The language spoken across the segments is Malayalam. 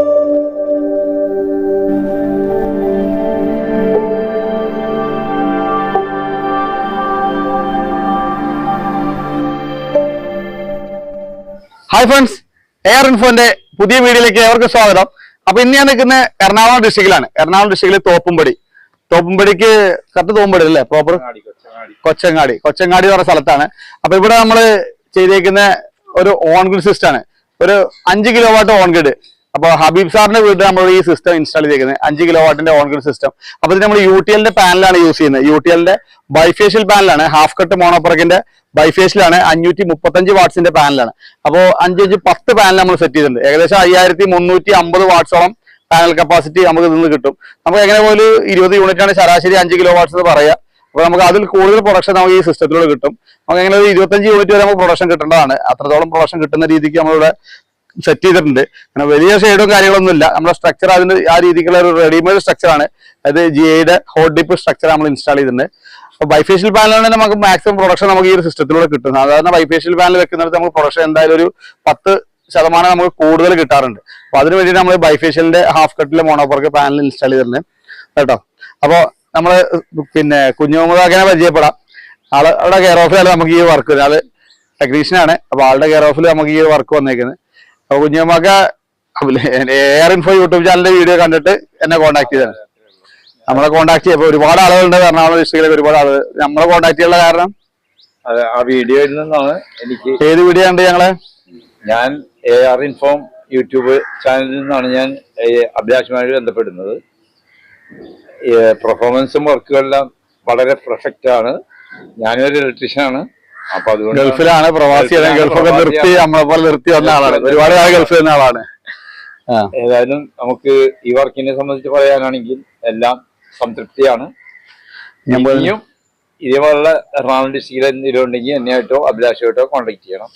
ഹായ് ഫ്രണ്ട്സ് എയർ ഇൻഫോന്റെ പുതിയ വീഡിയോയിലേക്ക് ഏവർക്ക് സ്വാഗതം. അപ്പൊ ഇന്ന് ഞാൻ നിൽക്കുന്ന എറണാകുളം ഡിസ്ട്രിക്റ്റിലാണ് എറണാകുളം ഡിസ്ട്രിക്റ്റിലെ തോപ്പുംപടി. തോപ്പുംപടിക്ക് കറക്റ്റ് തോപ്പുംപടി അല്ലേ? പ്രോപ്പർ കൊച്ചങ്ങാടി കൊച്ചങ്ങാടി. എന്ന് പറഞ്ഞ സ്ഥലത്താണ്. അപ്പൊ ഇവിടെ നമ്മൾ ചെയ്തേക്കുന്ന ഒരു ഓൺഗ്രിഡ് ഗ്രിഡ് സിസ്റ്റം ആണ്. ഒരു അഞ്ച് കിലോ വാട്ട് ഓൺ ഗ്രിഡ് അപ്പൊ ഹബീബ് സാറിന്റെ വീട്ടിൽ നമ്മൾ ഈ സിസ്റ്റം ഇൻസ്റ്റാൾ ചെയ്തേക്കുന്നത് അഞ്ച് കിലോ വാട്ടിന്റെ ഓൺ ഗ്രിഡ് സിസ്റ്റം അപ്പൊ ഇത് നമ്മൾ യു ടി എല്ലിന്റെ പാനലാണ് യൂസ് ചെയ്യുന്നത് യു ടി എല്ലിന്റെ ബൈഫേഷ്യൽ പാനലാണ് ഹാഫ് കട്ട് മോണോപ്രക്കിന്റെ ബൈഫേഷ്യലാണ് അഞ്ഞൂറ്റി മുപ്പത്തഞ്ച് വാട്ട്സിന്റെ പാനലാണ് അപ്പോൾ അഞ്ച് പത്ത് പാനൽ നമ്മൾ സെറ്റ് ചെയ്തിട്ടുണ്ട്. ഏകദേശം അയ്യായിരത്തി മുന്നൂറ്റി അമ്പത് വാട്ട്സോളം പാനൽ കപ്പാസിറ്റി നമുക്ക് നിന്ന് കിട്ടും. നമുക്ക് എങ്ങനെ പോലും ഇരുപത് യൂണിറ്റ് ആണ് ശരാശരി അഞ്ച് കിലോ വാട്ട്സ് എന്ന് പറയാം. അപ്പൊ നമുക്ക് അതിൽ കൂടുതൽ പ്രൊഡക്ഷൻ നമുക്ക് ഈ സിസ്റ്റത്തിലൂടെ കിട്ടും. നമുക്ക് എങ്ങനെ ഒരു ഇരുപത്തഞ്ച് യൂണിറ്റ് വരെ നമുക്ക് പ്രൊഡക്ഷൻ കിട്ടേണ്ടതാണ്. അത്രത്തോളം പ്രൊഡക്ഷൻ കിട്ടുന്ന രീതിക്ക് നമ്മളിവിടെ സെറ്റ് ചെയ്തിട്ടുണ്ട്. അങ്ങനെ വലിയ ഷെയ്ഡും കാര്യങ്ങളൊന്നും ഇല്ല. നമ്മുടെ സ്ട്രക്ചർ അതിന് ആ രീതിക്കുള്ള ഒരു റെഡിമെയ്ഡ് സ്ട്രക്ചർ ആണ്. അത് ജി ഐയുടെ ഹോട്ട് ഡിപ്പ് സ്ട്രക്ചർ നമ്മൾ ഇൻസ്റ്റാൾ ചെയ്തിട്ടുണ്ട് അപ്പൊ ബൈഫേഷ്യൽ പാനലാണ് നമുക്ക് മാക്സിമം പ്രൊഡക്ഷൻ നമുക്ക് ഈ ഒരു സിസ്റ്റത്തിലൂടെ കിട്ടും. സാധാരണ ബൈഫേഷ്യൽ പാനൽ വെക്കുന്നിടത്ത് നമുക്ക് പ്രൊഡക്ഷൻ എന്തായാലും ഒരു പത്ത് ശതമാനം നമുക്ക് കൂടുതൽ കിട്ടാറുണ്ട്. അപ്പൊ അതിന് നമ്മൾ ബൈഫേഷ്യലിന്റെ ഹാഫ് കട്ടിലെ മോണോപ്പർക്ക് പാനൽ ഇൻസ്റ്റാൾ ചെയ്തിട്ടുണ്ട് കേട്ടോ? അപ്പൊ നമ്മൾ പിന്നെ കുഞ്ഞുമുഖാക്കിനെ പരിചയപ്പെടാം. ആളുടെ കെയർ ഓഫിലാണ് നമുക്ക് ഈ വർക്ക് ആൾ ടെക്നീഷ്യൻ ആണ്. അപ്പൊ ആളുടെ കെയർ ഓഫിൽ നമുക്ക് ഈ വർക്ക് വന്നേക്കുന്നത് അപ്പൊ കുഞ്ഞമ്മക്ക് എയർ ഇൻഫോ യൂട്യൂബ് ചാനലിന്റെ വീഡിയോ കണ്ടിട്ട് എന്നെ കോണ്ടാക്ട് ചെയ്തതാണ്. നമ്മളെ കോണ്ടാക്ട് ചെയ്യപ്പോ ഒരുപാട് ആളുകളുണ്ട്. എറണാകുളം ഡിസ്ട്രിക്റ്റിലേക്ക് ഒരുപാട് ആളുകൾ. നമ്മളെ കോണ്ടാക്ട് ചെയ്യാനുള്ള കാരണം? ആ വീഡിയോയിൽ നിന്നാണ് എനിക്ക് ഏത് വീഡിയോ ഉണ്ട് ഞങ്ങൾ? ഞാൻ എ ആർ ഇൻഫോം യൂട്യൂബ് ചാനലിൽ നിന്നാണ് ഞാൻ അഭിലാഷമായി അഭിലാഷുമായി ബന്ധപ്പെടുന്നത്. പെർഫോമൻസും വർക്കുകളെല്ലാം വളരെ പെർഫെക്റ്റ് ആണ്. ഞാനൊരു ഇലക്ട്രീഷ്യൻ ആണ്. അപ്പൊ അതുകൊണ്ട് ഗൾഫിലാണ് പ്രവാസിയാണ് ഗൾഫൊക്കെ നിർത്തി നമ്മളെ പോലെ നിർത്തി വന്ന ആളാണ്. ഒരുപാട് കാലം ഗൾഫിൽ വന്ന ആളാണ്. ഏതായാലും നമുക്ക് ഈ വർക്കിനെ സംബന്ധിച്ച് പറയാനാണെങ്കിൽ എല്ലാം സംതൃപ്തിയാണ്. ഇനിയും ഇതേപോലുള്ള എറണാകുളം ഡിസ്ട്രിക്റ്റിൽ എന്തെങ്കിലും ഉണ്ടെങ്കിൽ എന്നെയായിട്ടോ അഭിലാഷമായിട്ടോ കോൺടാക്ട് ചെയ്യണം.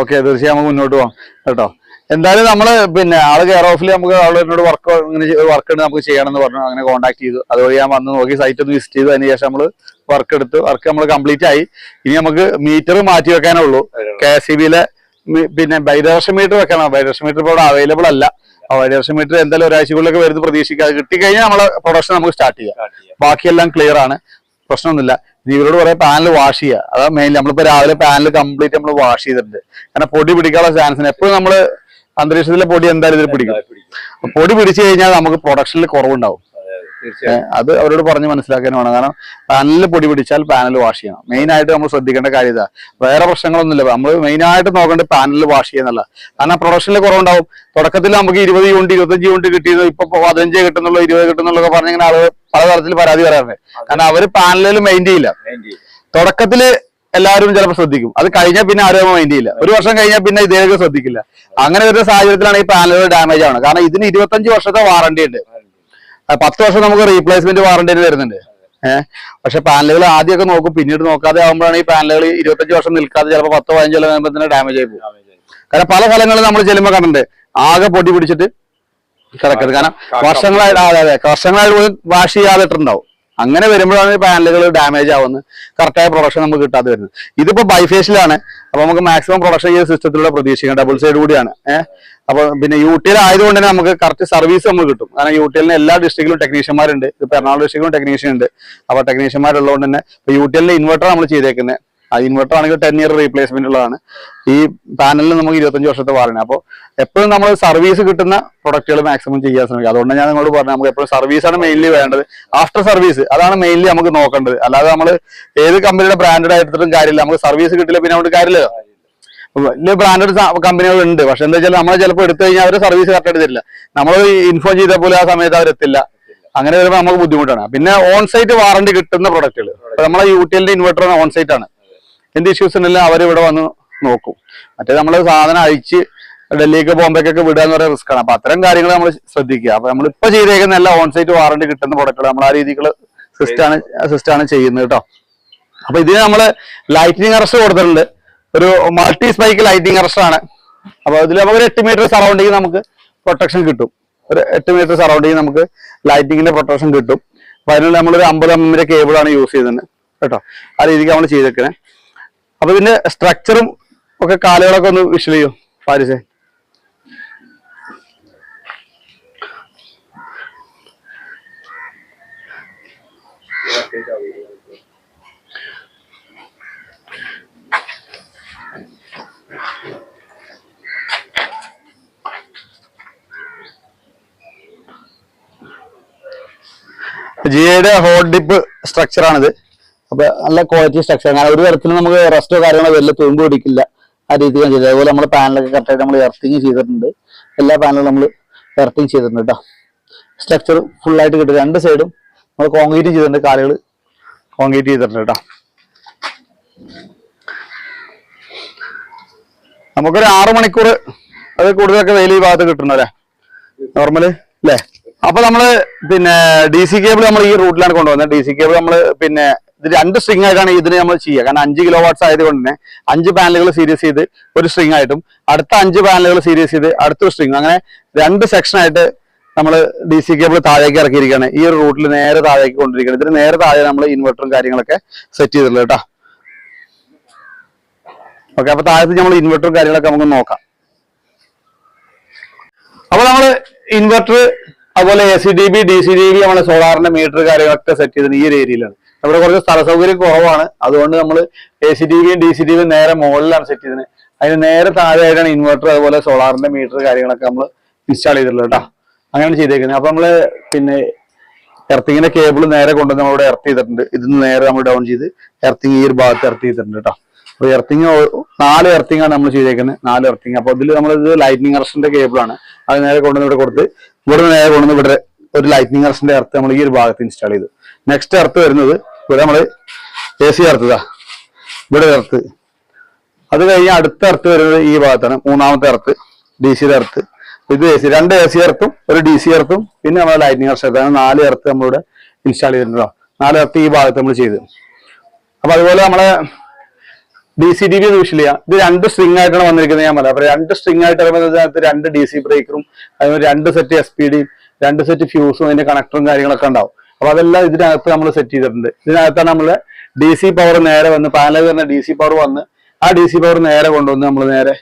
ഓക്കെ തീർച്ചയായും നമുക്ക് മുന്നോട്ട് പോകാം കേട്ടോ? എന്തായാലും നമ്മൾ പിന്നെ ആൾ കെയർ ഓഫിൽ നമുക്ക് ആൾ എന്നോട് വർക്ക് ഇങ്ങനെ വർക്ക് ഉണ്ട് നമുക്ക് ചെയ്യണമെന്ന് പറഞ്ഞു. അങ്ങനെ കോൺടാക്ട് ചെയ്തു. അതുവഴി ഞാൻ വന്ന് നോക്കി സൈറ്റ് ഒന്ന് വിസിറ്റ് ചെയ്തു. അതിന് ശേഷം നമ്മൾ വർക്ക് എടുത്ത്. വർക്ക് നമ്മൾ കംപ്ലീറ്റ് ആയി. ഇനി നമുക്ക് മീറ്റർ മാറ്റി വെക്കാനേ ഉള്ളൂ കെ എസ് സി ബിയിലെ പിന്നെ ബൈദർശ മീറ്റർ വെക്കണം. ബൈദർശ മീറ്റർ ഇപ്പോൾ ഇവിടെ അവൈലബിൾ അല്ല. ബൈദർശ മീറ്റർ എന്തായാലും ഒരാഴ്ചക്കുള്ളിലൊക്കെ വരുന്നത് പ്രതീക്ഷിക്കാതെ കിട്ടിക്കഴിഞ്ഞാൽ നമ്മളെ പ്രൊഡക്ഷൻ നമുക്ക് സ്റ്റാർട്ട് ചെയ്യാം. ബാക്കിയെല്ലാം ക്ലിയർ ആണ്. പ്രശ്നമൊന്നുമില്ല. ഇവരോട് പറയാം പാനൽ വാഷ് ചെയ്യുക അതാണ് മെയിൻ നമ്മളിപ്പോ രാവിലെ പാനൽ കംപ്ലീറ്റ് നമ്മൾ വാഷ് ചെയ്തിട്ടുണ്ട്. കാരണം പൊടി പിടിക്കാനുള്ള ചാൻസിന് എപ്പോഴും നമ്മൾ അന്തരീക്ഷത്തിലെ പൊടി എന്തായാലും ഇതിൽ പിടിക്കും. പൊടി പിടിച്ചു കഴിഞ്ഞാൽ നമുക്ക് പ്രൊഡക്ഷനിൽ കുറവുണ്ടാവും. അതെ, അവരോട് പറഞ്ഞ് മനസ്സിലാക്കാൻ വേണം. കാരണം പാനലിൽ പൊടി പിടിച്ചാൽ പാനൽ വാഷ് ചെയ്യണം മെയിൻ ആയിട്ട് നമ്മൾ ശ്രദ്ധിക്കേണ്ട കാര്യം ഇതാ. വേറെ പ്രശ്നങ്ങളൊന്നുമില്ല. നമ്മൾ മെയിൻ ആയിട്ട് നോക്കേണ്ടത് പാനൽ വാഷ് ചെയ്യുന്നല്ല കാരണം പ്രൊഡക്ഷനിൽ കുറവുണ്ടാവും. തുടക്കത്തിൽ നമുക്ക് ഇരുപത് യൂണിറ്റ് ഇരുപത്തഞ്ച് യൂണിറ്റ് കിട്ടിയത് ഇപ്പൊ പതിനഞ്ച് കിട്ടുന്നുള്ളൂ ഇരുപത് കിട്ടുന്നുള്ളൂ പറഞ്ഞിങ്ങനെ ആളുകൾ പലതരത്തിൽ പരാതി പറയാറുണ്ട്. കാരണം അവർ പാനലിൽ മെയിൻ ചെയ്യില്ല. തുടക്കത്തിൽ എല്ലാവരും ചിലപ്പോൾ ശ്രദ്ധിക്കും. അത് കഴിഞ്ഞാൽ പിന്നെ ആരും മൈൻഡ് ചെയ്യില്ല. ഒരു വർഷം കഴിഞ്ഞാൽ പിന്നെ ഇതേക്ക് ശ്രദ്ധിക്കില്ല. അങ്ങനെ വരുന്ന സാഹചര്യത്തിലാണ് ഈ പാനലുകൾ ഡാമേജ് ആവുന്നത് കാരണം ഇതിന് ഇരുപത്തഞ്ച് വർഷത്തെ വാറണ്ടി ഉണ്ട്. പത്ത് വർഷം നമുക്ക് റീപ്ലേസ്മെന്റ് വാറണ്ടി വരുന്നുണ്ട്. ഏഹ് പക്ഷെ പാനലുകൾ ആദ്യമൊക്കെ നോക്കും. പിന്നീട് നോക്കാതെ ആകുമ്പോഴാണ് ഈ പാനലുകൾ ഇരുപത്തഞ്ച് വർഷം നിൽക്കാതെ ചിലപ്പോൾ പത്തോ പതിനഞ്ചോ കഴിയുമ്പോൾ തന്നെ ഡാമേജ് ആയി പോകും. കാരണം പല സ്ഥലങ്ങളിൽ നമ്മൾ ചെല്ലുമ്പോൾ കണ്ടിട്ടുണ്ട്. ആകെ പൊടി പിടിച്ചിട്ട് കിടക്കരുത്. കാരണം വർഷങ്ങളായിട്ട് അതെ അതെ. വർഷങ്ങളായിട്ട് പോലും വാഷ് ചെയ്യാതെ ഇട്ടിട്ടുണ്ടാവും. അങ്ങനെ വരുമ്പോഴാണ് ഈ പാനലുകൾ ഡാമേജ് ആവുന്നത്. കറക്റ്റായ പ്രൊഡക്ഷൻ നമുക്ക് കിട്ടാതെ വരുന്നത്. ഇതിപ്പോ ബൈഫേഷ്യലാണ് അപ്പൊ നമുക്ക് മാക്സിമം പ്രൊഡക്ഷൻ ഈ സിസ്റ്റത്തിലൂടെ പ്രതീക്ഷിക്കാം ഡബിൾ സൈഡ് കൂടിയാണ്. ഏഹ് അപ്പൊ പിന്നെ യു ടി ആയതുകൊണ്ട് തന്നെ നമുക്ക് കറക്റ്റ് സർവീസ് നമുക്ക് കിട്ടും. കാരണം യു ടി എല്ലാ ഡിസ്ട്രിക്റ്റിലും ടെക്നീഷ്യന്മാരുണ്ട് ഇപ്പൊ എറണാകുളം ഡിസ്ട്രിക്റ്റിലും ടെക്നീഷ്യൻ ഉണ്ട്. അപ്പൊ ടെക്നീഷ്യന്മാരുള്ളതുകൊണ്ട് തന്നെ യു ടി ഇൻവെർട്ടർ നമ്മൾ ചെയ്തേക്കുന്നത് ഇൻവെർട്ടർ ആണെങ്കിൽ ടെൻ ഇയർ റീപ്ലേസ്മെന്റ് ഉള്ളതാണ്. ഈ പാനലിൽ നമുക്ക് ഇരുപത്തഞ്ച് വർഷത്തെ വാറണ്ടി അപ്പോൾ എപ്പോഴും നമ്മൾ സർവീസ് കിട്ടുന്ന പ്രൊഡക്റ്റുകൾ മാക്സിമം ചെയ്യാൻ ശ്രമിക്കുക. അതുകൊണ്ട് ഞാൻ നിങ്ങളോട് പറഞ്ഞു നമുക്ക് എപ്പോഴും സർവീസാണ് മെയിൻലി വേണ്ടത്. ആഫ്റ്റർ സർവീസ് അതാണ് മെയിൻലി നമുക്ക് നോക്കേണ്ടത്. അല്ലാതെ നമ്മൾ ഏത് കമ്പനിയുടെ ബ്രാൻഡഡ് എടുത്തിട്ടും കാര്യമില്ല. നമുക്ക് സർവീസ് കിട്ടില്ല പിന്നെ അതുകൊണ്ട് കാര്യമില്ല വലിയ ബ്രാൻഡഡ് കമ്പനികൾ ഉണ്ട്. പക്ഷെ എന്താ വെച്ചാൽ നമ്മൾ ചിലപ്പോൾ എടുത്തു കഴിഞ്ഞാൽ അവർ സർവീസ് കറക്റ്റ് എടുത്തില്ല നമ്മൾ ഇൻഫോം ചെയ്ത പോലെ ആ സമയത്ത് അവരെത്തില്ല അങ്ങനെ വരുമ്പോൾ നമുക്ക് ബുദ്ധിമുട്ടാണ്. പിന്നെ ഓൺ സൈറ്റ് വാറണ്ടി കിട്ടുന്ന പ്രൊഡക്റ്റുകൾ നമ്മളെ യൂട്ടിലിന്റെ ഇൻവെർട്ടർ ഓൺ സൈറ്റ് ആണ്. എന്ത് ഇഷ്യൂസ് ഉണ്ടെങ്കിലും അവർ ഇവിടെ വന്ന് നോക്കും. മറ്റേ നമ്മൾ സാധനം അഴിച്ച് ഡൽഹിക്ക് ബോംബെക്കൊക്കെ വിടുക എന്ന് പറയുന്ന റിസ്ക് ആണ്. അപ്പൊ അത്തരം കാര്യങ്ങൾ നമ്മൾ ശ്രദ്ധിക്കുക. അപ്പൊ നമ്മൾ ഇപ്പൊ ചെയ്തേക്കുന്ന എല്ലാ ഓൺ സൈറ്റ് വാറണ്ടി കിട്ടുന്ന പ്രൊഡക്റ്റുകൾ നമ്മൾ ആ രീതിക്കുള്ള സിസ്റ്റാണ് സിസ്റ്റാണ് ചെയ്യുന്നത് കേട്ടോ അപ്പൊ ഇതിന് നമ്മൾ ലൈറ്റിനിങ് അറസ്റ്റ് കൊടുത്തിട്ടുണ്ട്. ഒരു മൾട്ടി സ്പൈക്ക് ലൈറ്റിംഗ് അറസ്റ്റ് ആണ്. അപ്പൊ ഇതിൽ നമുക്ക് ഒരു എട്ട് മീറ്റർ സറൗണ്ടിങ് നമുക്ക് പ്രൊട്ടക്ഷൻ കിട്ടും. ഒരു എട്ട് മീറ്റർ സറൗണ്ടിങ് നമുക്ക് ലൈറ്റിങ്ങിന്റെ പ്രൊട്ടക്ഷൻ കിട്ടും. അപ്പൊ അതിനുള്ള നമ്മളൊരു അമ്പത് എമ്മിന്റെ കേബിളാണ് യൂസ് ചെയ്യുന്നത് കേട്ടോ ആ രീതിക്ക് നമ്മൾ ചെയ്തേക്കണേ. അപ്പൊ ഇതിന്റെ സ്ട്രക്ചറും ഒക്കെ കാലുകളൊക്കെ ഒന്ന് വിഷ്വൽ ചെയ്യും പാരിസേ ജിയുടെ ഹോട്ട് ഡിപ്പ് സ്ട്രക്ചറാണിത് അപ്പൊ നല്ല ക്വാളിറ്റി സ്ട്രക്ചർ അങ്ങനെ ഒരു തരത്തിലും നമുക്ക് റെസ്റ്റോ കാര്യങ്ങളോ വലിയ തുമ്പ് പിടിക്കില്ല. ആ രീതിയിൽ ചെയ്തത്. അതുപോലെ നമ്മൾ പാനലൊക്കെ കറക്റ്റായിട്ട് നമ്മൾ എർത്തിങ് ചെയ്തിട്ടുണ്ട്. എല്ലാ പാനലും നമ്മൾ എർത്തിങ് ചെയ്തിട്ടുണ്ട് കേട്ടോ സ്ട്രക്ചർ ഫുൾ ആയിട്ട് കിട്ടും രണ്ട് സൈഡും നമ്മൾ കോൺക്രീറ്റ് ചെയ്തിട്ടുണ്ട്. കാലുകൾ കോൺക്രീറ്റ് ചെയ്തിട്ടുണ്ട് കേട്ടോ നമുക്കൊരു ആറ് മണിക്കൂർ അത് കൂടുതലൊക്കെ വെയിൽ ഈ ഭാഗത്ത് കിട്ടണം അല്ലേ? നോർമൽ അല്ലേ അപ്പൊ നമ്മൾ പിന്നെ ഡി സി കേബിൾ നമ്മൾ ഈ റൂട്ടിലാണ് കൊണ്ടുവന്നത് ഡി സി കേബിൾ നമ്മൾ പിന്നെ ഇത് രണ്ട് സ്ട്രിങ് ആയിട്ടാണ് ഇതിന് നമ്മൾ ചെയ്യുക. കാരണം അഞ്ച് കിലോ വാട്ട്സ് ആയതുകൊണ്ട് തന്നെ അഞ്ച് പാനലുകൾ സീരീസ് ചെയ്ത് ഒരു സ്ട്രിങ് ആയിട്ടും അടുത്ത അഞ്ച് പാനലുകൾ സീരീസ് ചെയ്ത് അടുത്തൊരു സ്ട്രിങ് അങ്ങനെ രണ്ട് സെക്ഷൻ ആയിട്ട് നമ്മൾ ഡി സി കേബിൾ താഴേക്ക് ഇറക്കിയിരിക്കുകയാണ്. ഈ ഒരു റൂട്ടിൽ നേരെ താഴേക്ക് കൊണ്ടിരിക്കുകയാണ്. ഇതിന് നേരെ താഴെ നമ്മൾ ഇൻവെർട്ടറും കാര്യങ്ങളൊക്കെ സെറ്റ് ചെയ്തിട്ടുള്ളത് കേട്ടോ. ഓക്കെ അപ്പൊ താഴത്ത് നമ്മൾ ഇൻവെർട്ടറും കാര്യങ്ങളൊക്കെ നമുക്ക് നോക്കാം. അപ്പൊ നമ്മൾ ഇൻവെർട്ടർ അതുപോലെ A C D B D C D B നമ്മളെ സോളാറിന്റെ മീറ്റർ കാര്യങ്ങളൊക്കെ സെറ്റ് ചെയ്തത് ഈ ഒരു ഏരിയയിലാണ് ഇവിടെ കുറച്ച് സ്ഥല സൗകര്യം കുറവാണ്. അതുകൊണ്ട് നമ്മൾ എ സി ടി വിയും ഡി സി ടി വിയും നേരെ മുകളിലാണ് സെറ്റ് ചെയ്തത്. അതിന് നേരെ താഴെയായിട്ടാണ് ഇൻവെർട്ടർ അതുപോലെ സോളാറിന്റെ മീറ്റർ കാര്യങ്ങളൊക്കെ നമ്മൾ ഇൻസ്റ്റാൾ ചെയ്തിട്ടുള്ളത് കേട്ടോ. അങ്ങനെയാണ് ചെയ്തേക്കുന്നത്. അപ്പൊ നമ്മൾ പിന്നെ എർത്തിങ്ങിന്റെ കേബിൾ നേരെ കൊണ്ടുവന്ന് നമ്മളിവിടെ എർത്ത് ചെയ്തിട്ടുണ്ട്. ഇതിന് നേരെ നമ്മൾ ഡൗൺ ചെയ്ത് എർത്തിങ് ഈ ഒരു ഭാഗത്ത് എർത്ത് ചെയ്തിട്ടുണ്ട് കേട്ടോ. അപ്പൊ എർത്തിങ് നാല് എർത്തിങ് ആണ് നമ്മൾ ചെയ്തേക്കുന്നത്. നാല് എർത്തിങ് അപ്പൊ ഇതിൽ നമ്മൾ ഇത് ലൈറ്റ്നിങ് അറസ്റ്റിന്റെ കേബിൾ ആണ്. അത് നേരെ കൊണ്ടുവന്ന് ഇവിടെ കൊടുത്ത് ഇവിടെ നേരെ കൊണ്ടുവന്ന് ഇവിടെ ഒരു ലൈറ്റ്നിങ് അറസ്റ്റിന്റെ എർത്ത് നമ്മൾ ഈ ഒരു ഭാഗത്ത് ഇൻസ്റ്റാൾ ചെയ്തു. നെക്സ്റ്റ് എർത്ത് വരുന്നത് ഇവിടെ നമ്മൾ എ സി എർത്തതാ ഇവിടെ ഇറത്ത് അത് കഴിഞ്ഞ് അടുത്ത എർത്ത് വരുന്നത് ഈ ഭാഗത്താണ്. മൂന്നാമത്തെ എർത്ത് ഡി സിയുടെ എർത്ത്. ഇത് എ സി രണ്ട് എ സി എർത്തും ഒരു ഡി സി എർത്തും പിന്നെ നമ്മുടെ ലൈറ്റിംഗ് എർത്ത് അതാണ് നാല് എർത്ത് നമ്മളിവിടെ ഇൻസ്റ്റാൾ ചെയ്തിട്ടുണ്ടോ? നാല് എർത്ത് ഈ ഭാഗത്ത് നമ്മൾ ചെയ്തു. അപ്പൊ അതുപോലെ നമ്മളെ ഡി സി ഡി ബി വിഷയില്ല ഇത് രണ്ട് സ്ട്രിങ് ആയിട്ടാണ് വന്നിരിക്കുന്നത് ഞാൻ പറയാം അപ്പൊ രണ്ട് സ്ട്രിങ് ആയിട്ട് വരുമ്പോൾ രണ്ട് ഡി സി ബ്രേക്കറും അതുപോലെ രണ്ട് സെറ്റ് എസ് പി ഡിയും രണ്ട് സെറ്റ് ഫ്യൂസും അതിന്റെ കണക്ടറും കാര്യങ്ങളൊക്കെ ഉണ്ടാവും. അപ്പൊ അതെല്ലാം ഇതിനകത്ത് നമ്മൾ സെറ്റ് ചെയ്തിട്ടുണ്ട്. ഇതിനകത്താണ് നമ്മൾ ഡി സി പവർ നേരെ വന്ന് പാനലിൽ വരുന്ന ഡി സി പവർ വന്ന് ആ ഡി സി പവർ നേരെ കൊണ്ടുവന്ന് നമ്മൾ നേരെ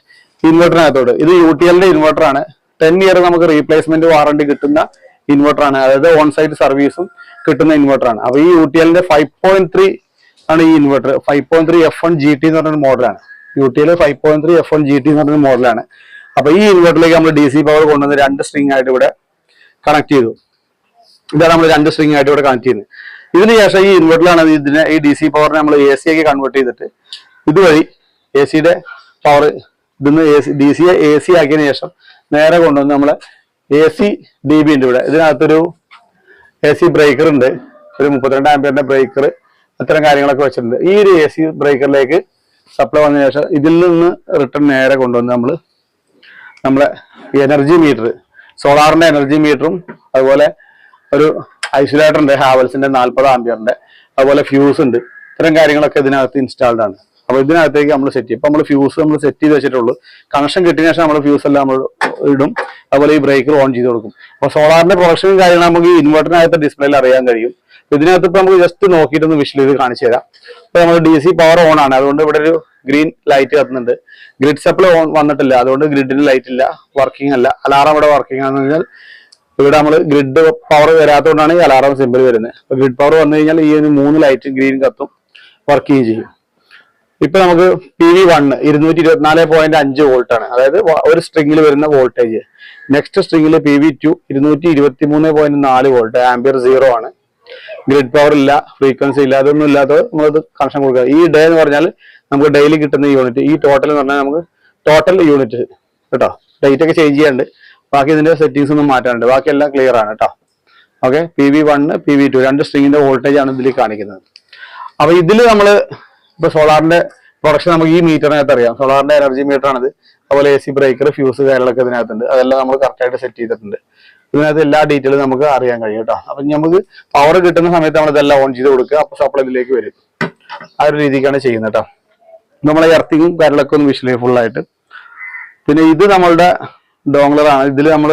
ഇൻവെർട്ടറിനകത്തോട് ഇത് യു ടി എല്ലിന്റെ ഇൻവെർട്ടറാണ് ടെൻ ഇയർ നമുക്ക് റീപ്ലേസ്മെന്റ് വാറണ്ടി കിട്ടുന്ന ഇൻവെർട്ടറാണ് അതായത് ഓൺ സൈറ്റ് സർവീസും കിട്ടുന്ന ഇൻവെർട്ടറാണ് അപ്പൊ ഈ യു ടി എല്ലിന്റെ ഫൈവ് പോയിന്റ് ത്രീ ആണ് ഈ inverter five point three F one G T എന്ന് പറഞ്ഞൊരു മോഡലാണ് U T L five point three F one G T എന്ന് പറഞ്ഞൊരു മോഡലാണ് അപ്പൊ ഈ ഇൻവെർട്ടറിലേക്ക് നമ്മൾ ഡി സി പവർ കൊണ്ടുവന്ന് രണ്ട് സ്ട്രിങ് ആയിട്ട് ഇവിടെ കണക്ട് ചെയ്തു. ഇതാണ് നമ്മൾ രണ്ട് സ്ട്രിങ് ആയിട്ട് ഇവിടെ കണക്ട് ചെയ്യുന്നത്. ഇതിന് ശേഷം ഈ ഇൻവെർട്ടറിലാണ് ഇതിനെ ഈ ഡി സി പവറിനെ നമ്മൾ എ സി ആക്കി കൺവേർട്ട് ചെയ്തിട്ട് ഇതുവഴി എ സിയുടെ പവർ ഇതിന്ന് A C D C A C ആക്കിയതിനു ശേഷം നേരെ കൊണ്ടുവന്ന് നമ്മൾ എ സി ഡി ബി ഉണ്ട് ഇവിടെ. ഇതിനകത്തൊരു എ സി ബ്രേക്കർ ഉണ്ട്. ഒരു മുപ്പത്തിരണ്ട് ആംപിയറിന്റെ ബ്രേക്കർ അത്തരം കാര്യങ്ങളൊക്കെ വെച്ചിട്ടുണ്ട്. ഈ ഒരു എ സി ബ്രേക്കറിലേക്ക് സപ്ലൈ വന്നതിന് ശേഷം ഇതിൽ നിന്ന് റിട്ടേൺ നേരെ കൊണ്ടുവന്ന് നമ്മൾ നമ്മളെ എനർജി മീറ്റർ സോളാറിന്റെ എനർജി മീറ്ററും അതുപോലെ ഒരു ഐസൊലേറ്റർ ഉണ്ട് ഹാവൽസിന്റെ നാൽപ്പത് ആംബിയറിന്റെ അതുപോലെ ഫ്യൂസ് ഉണ്ട്. ഇത്തരം കാര്യങ്ങളൊക്കെ ഇതിനകത്ത് ഇൻസ്റ്റാൾഡ് ആണ്. അപ്പൊ ഇതിനകത്തേക്ക് നമ്മൾ സെറ്റ് ചെയ്യും. ഇപ്പൊ നമ്മൾ ഫ്യൂസ് നമ്മൾ സെറ്റ് ചെയ്ത് വെച്ചിട്ടുള്ളൂ. കണക്ഷൻ കിട്ടിയ ശേഷം നമ്മൾ ഫ്യൂസ് എല്ലാം നമ്മൾ ഇടും. അതുപോലെ ഈ ബ്രേക്കർ ഓൺ ചെയ്ത് കൊടുക്കും. അപ്പൊ സോളാറിന്റെ പ്രൊഡക്ഷനും കാര്യങ്ങൾ നമുക്ക് ഈ ഇൻവെർട്ടറിനകത്ത് ഡിസ്പ്ലേയിൽ അറിയാൻ കഴിയും. ഇതിനകത്ത് ഇപ്പൊ നമുക്ക് ജസ്റ്റ് നോക്കിയിട്ടൊന്ന് വിഷ്വൽ ചെയ്ത് കാണിച്ചു തരാം. ഇപ്പൊ നമ്മൾ ഡി സി പവർ ഓൺ ആണ്. അതുകൊണ്ട് ഇവിടെ ഒരു ഗ്രീൻ ലൈറ്റ് കത്തുന്നുണ്ട്. ഗ്രിഡ് സപ്ലൈ ഓൺ വന്നിട്ടില്ല. അതുകൊണ്ട് ഗ്രിഡിന് ലൈറ്റ് ഇല്ല. വർക്കിംഗ് അല്ല. അലാറം ഇവിടെ വർക്കിംഗ് ആണെന്ന് കഴിഞ്ഞാൽ ഇവിടെ നമ്മൾ ഗ്രിഡ് പവർ വരാത്തതുകൊണ്ടാണ് ഈ അലാറം സിമ്പിൾ വരുന്നത് അപ്പോൾ ഗ്രിഡ് പവർ വന്നു കഴിഞ്ഞാൽ ഈ ഒരു മൂന്ന് ലൈറ്റ് ഗ്രീൻ കത്തും വർക്ക് ചെയ്യുകയും ചെയ്യും. ഇപ്പൊ നമുക്ക് പി വി വൺ ഇരുന്നൂറ്റി ഇരുപത്തിനാല് പോയിന്റ് അഞ്ച് വോൾട്ട് ആണ്. അതായത് ഒരു സ്ട്രിങ്ങിൽ വരുന്ന വോൾട്ടേജ് നെക്സ്റ്റ് സ്ട്രിങ്ങിൽ പി വി ടു ഇരുന്നൂറ്റി ഇരുപത്തി മൂന്ന് പോയിന്റ് നാല് വോൾട്ട് ആംബിയർ സീറോ ആണ്. ഗ്രിഡ് പവർ ഇല്ല ഫ്രീക്വൻസി ഇല്ല അതൊന്നും ഇല്ലാത്തത് നമ്മളത് കണക്ഷൻ കൊടുക്കുക. ഈ ഡേ എന്ന് പറഞ്ഞാൽ നമുക്ക് ഡെയിലി കിട്ടുന്ന യൂണിറ്റ് ഈ ടോട്ടൽ എന്ന് പറഞ്ഞാൽ നമുക്ക് ടോട്ടൽ യൂണിറ്റ് കേട്ടോ? ഡേറ്റ് ഒക്കെ ചേഞ്ച് ചെയ്യാണ്ട് ബാക്കി ഇതിന്റെ സെറ്റിംഗ്സ് ഒന്നും മാറ്റാനുണ്ട്. ബാക്കി എല്ലാം ക്ലിയർ ആണ് കേട്ടോ okay P V one P V two രണ്ട് സ്ട്രിങ്ങിന്റെ വോൾട്ടേജ് ആണ് ഇതിൽ കാണിക്കുന്നത്. അപ്പൊ ഇതിൽ നമ്മൾ ഇപ്പൊ സോളാറിന്റെ പ്രൊഡക്ഷൻ നമുക്ക് ഈ മീറ്ററിനകത്ത് അറിയാം. സോളാറിന്റെ എനർജി മീറ്റർ ആണിത്. അതുപോലെ എ സി ബ്രേക്കർ ഫ്യൂസ് കാര്യങ്ങളൊക്കെ ഇതിനകത്തുണ്ട്. അതെല്ലാം നമ്മൾ കറക്റ്റ് ആയിട്ട് സെറ്റ് ചെയ്തിട്ടുണ്ട്. ഇതിനകത്ത് എല്ലാ ഡീറ്റെയിലും നമുക്ക് അറിയാൻ കഴിയും കേട്ടോ അപ്പൊ നമുക്ക് പവർ കിട്ടുന്ന സമയത്ത് നമ്മൾ ഇതെല്ലാം ഓൺ ചെയ്ത് കൊടുക്കുക. അപ്പൊ സപ്ലൈ ഇതിലേക്ക് വരും. ആ ഒരു രീതിക്കാണ് ചെയ്യുന്നത് കേട്ടോ നമ്മളെ എർത്തിങ്ങും കാര്യങ്ങളൊക്കെ ഒന്ന് വിഷ്വലി ഫുൾ ആയിട്ട്. പിന്നെ ഇത് നമ്മളുടെ ഡോങ്ലർ ആണ് ഇതിൽ നമ്മൾ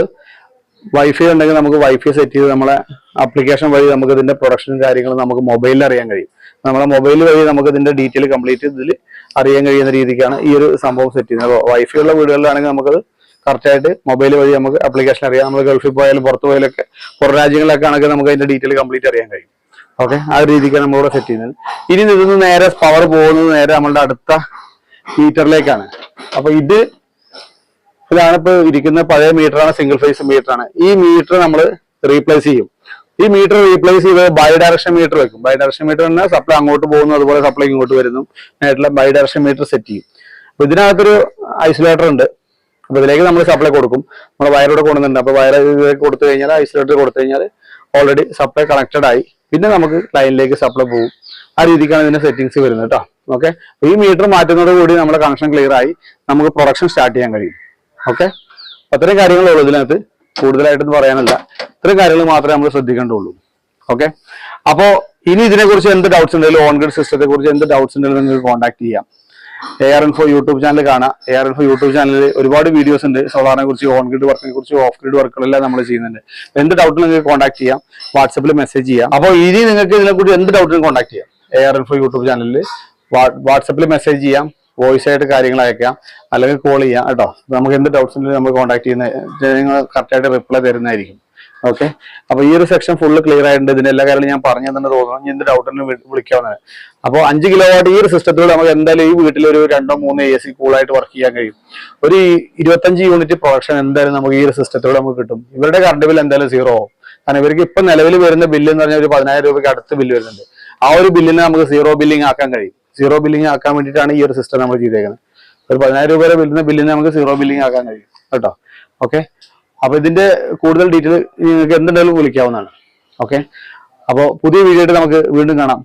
വൈഫൈ ഉണ്ടെങ്കിൽ നമുക്ക് വൈഫൈ സെറ്റ് ചെയ്ത് നമ്മളെ ആപ്ലിക്കേഷൻ വഴി നമുക്ക് ഇതിന്റെ പ്രൊഡക്ഷനും കാര്യങ്ങളും നമുക്ക് മൊബൈലിൽ അറിയാൻ കഴിയും. നമ്മളെ മൊബൈൽ വഴി നമുക്ക് ഇതിന്റെ ഡീറ്റെയിൽ കംപ്ലീറ്റ് ഇതിൽ അറിയാൻ കഴിയുന്ന രീതിക്കാണ് ഈ ഒരു സംഭവം സെറ്റ് ചെയ്യുന്നത്. അപ്പോൾ വൈഫൈ ഉള്ള വീടുകളിലാണെങ്കിൽ നമുക്കത് കറക്റ്റ് ആയിട്ട് മൊബൈൽ വഴി നമുക്ക് ആപ്ലിക്കേഷൻ അറിയാം. നമ്മൾ ഗൾഫിൽ പോയാലും പുറത്ത് പോയാലൊക്കെ പുറം രാജ്യങ്ങളിലൊക്കെ ആണെങ്കിൽ നമുക്ക് അതിന്റെ ഡീറ്റെയിൽ കംപ്ലീറ്റ് അറിയാൻ കഴിയും. ഓക്കെ ആ രീതിക്കാണ് നമ്മളിവിടെ സെറ്റ് ചെയ്യുന്നത്. ഇനി ഇതിൽ നിന്ന് നേരെ പവർ പോകുന്നത് നേരെ നമ്മളുടെ അടുത്ത ഹീറ്ററിലേക്കാണ് അപ്പൊ ഇത് ഇതാണ് ഇപ്പൊ ഇരിക്കുന്ന പഴയ മീറ്ററാണ് സിംഗിൾ ഫേസ് മീറ്ററാണ് ഈ മീറ്റർ നമ്മൾ റീപ്ലേസ് ചെയ്യും. ഈ മീറ്റർ റീപ്ലേസ് ചെയ്ത് ബൈ ഡയറക്ഷൻ മീറ്റർ വെക്കും. ബൈ ഡയറക്ഷൻ മീറ്റർ തന്നെ സപ്ലൈ അങ്ങോട്ട് പോകുന്നു അതുപോലെ സപ്ലൈ ഇങ്ങോട്ട് വരുന്നു. ആയിട്ടുള്ള ബൈ ഡയറക്ഷൻ മീറ്റർ സെറ്റ് ചെയ്യും. അപ്പൊ ഇതിനകത്തൊരു ഐസൊലേറ്റർ ഉണ്ട്. അപ്പൊ ഇതിലേക്ക് നമ്മൾ സപ്ലൈ കൊടുക്കും. നമ്മൾ വയറോടെ കൊടുക്കുന്നുണ്ട് അപ്പൊ വയർ ഇതിലേക്ക് കൊടുത്തു കഴിഞ്ഞാൽ ഐസൊലേറ്റർ കൊടുത്തു കഴിഞ്ഞാൽ ഓൾറെഡി സപ്ലൈ കണക്റ്റഡ് ആയി. പിന്നെ നമുക്ക് ലൈനിലേക്ക് സപ്ലൈ പോകും. ആ രീതിക്കാണ് ഇതിന്റെ സെറ്റിംഗ്സ് വരുന്നത് കേട്ടോ ഓക്കെ ഈ മീറ്റർ മാറ്റുന്നതോടുകൂടി നമ്മുടെ കണക്ഷൻ ക്ലിയർ ആയി. നമുക്ക് പ്രൊഡക്ഷൻ സ്റ്റാർട്ട് ചെയ്യാൻ കഴിയും. ഓക്കെ? അത്രയും കാര്യങ്ങളേ ഉള്ളൂ ഇതിനകത്ത്. കൂടുതലായിട്ടൊന്നും പറയാനല്ല. ഇത്രയും കാര്യങ്ങൾ മാത്രമേ നമ്മൾ ശ്രദ്ധിക്കേണ്ടുള്ളൂ. ഓക്കെ? അപ്പോ ഇനി ഇതിനെക്കുറിച്ച് എന്ത് ഡൗട്ട്സ് ഉണ്ടെങ്കിലും ഓൺ ഗ്രിഡ് സിസ്റ്റത്തെ കുറിച്ച് എന്ത് ഡൗട്ട്സ് ഉണ്ടെങ്കിലും നിങ്ങൾക്ക് കോൺടാക്ട് ചെയ്യാം. A R info YouTube channel കാണാം. എ ആർ ഇൻഫോ യൂട്യൂബ് ചാനലിൽ ഒരുപാട് വീഡിയോസ് ഉണ്ട്. സോളാറിനെ കുറിച്ച് ഓൺ ഗ്രിഡ് വർക്കിനെ കുറിച്ച് ഓഫ് ഗ്രിഡ് വർക്കുകളെല്ലാം നമ്മൾ ചെയ്യുന്നുണ്ട്. എന്ത് ഡൗട്ടും നിങ്ങൾക്ക് കോൺടാക്ട് ചെയ്യാം. വാട്സപ്പിൽ മെസ്സേജ് ചെയ്യാം. അപ്പോൾ ഇനി നിങ്ങൾക്ക് ഇതിനെക്കുറിച്ച് എന്ത് ഡൗട്ടിനും കോൺടാക്ട് ചെയ്യാം. എ ആർ ഇൻഫോ യൂട്യൂബ് ചാനലിൽ വാട്സപ്പിൽ മെസ്സേജ് ചെയ്യാം. വോയിസ് ആയിട്ട് കാര്യങ്ങൾ അയക്കാം. അല്ലെങ്കിൽ കോൾ ചെയ്യാം കേട്ടോ. നമുക്ക് എന്ത് ഡൗട്ട്സ് ഉണ്ടെങ്കിലും നമ്മൾ കോൺടാക്ട് ചെയ്യുന്ന നിങ്ങൾ കറക്റ്റായിട്ട് റിപ്ലൈ തരുന്നതായിരിക്കും. ഓക്കെ അപ്പൊ ഈ ഒരു സെക്ഷൻ ഫുള്ള് ക്ലിയർ ആയിട്ടുണ്ട്. ഇതിന്റെ എല്ലാ കാര്യങ്ങളും ഞാൻ പറഞ്ഞു തന്നെ തോന്നുന്നു. എന്ത് ഡൗട്ടിന് വിളിക്കാവുന്നത് അപ്പോൾ അഞ്ച് കിലോ വാട്ട് ഈ ഒരു സിസ്റ്റത്തിലൂടെ നമുക്ക് എന്തായാലും ഈ വീട്ടിൽ ഒരു രണ്ടോ മൂന്നോ എ സി കൂളായിട്ട് വർക്ക് ചെയ്യാൻ കഴിയും. ഒരു ഇരുപത്തഞ്ച് യൂണിറ്റ് പ്രൊഡക്ഷൻ എന്തായാലും നമുക്ക് ഈ ഒരു സിസ്റ്റത്തിലൂടെ നമുക്ക് കിട്ടും. ഇവരുടെ കറണ്ട് ബിൽ എന്തായാലും സീറോ ആവും. കാരണം ഇവർക്ക് ഇപ്പൊ നിലവിൽ വരുന്ന ബില്ല് എന്ന് പറഞ്ഞാൽ ഒരു പതിനായിരം രൂപയ്ക്ക് അടുത്ത് ബില്ല് വരുന്നുണ്ട്. ആ ഒരു ബില്ലിനെ നമുക്ക് സീറോ ബില്ലിംഗ് ആക്കാൻ കഴിയും. സീറോ ബില്ലിംഗ് ആക്കാൻ വേണ്ടിയിട്ടാണ് ഈ ഒരു സിസ്റ്റം നമ്മൾ ചെയ്തേക്കുന്നത്. ഒരു പതിനായിരം രൂപ വരെ വരുന്ന ബില്ലിനെ നമുക്ക് സീറോ ബില്ലിംഗ് ആക്കാൻ കഴിയും കേട്ടോ? ഓക്കെ അപ്പൊ ഇതിന്റെ കൂടുതൽ ഡീറ്റെയിൽ നിങ്ങൾക്ക് എന്തുണ്ടെങ്കിലും വിളിക്കാവുന്നതാണ്. ഓക്കെ അപ്പോൾ പുതിയ വീഡിയോ നമുക്ക് വീണ്ടും കാണാം.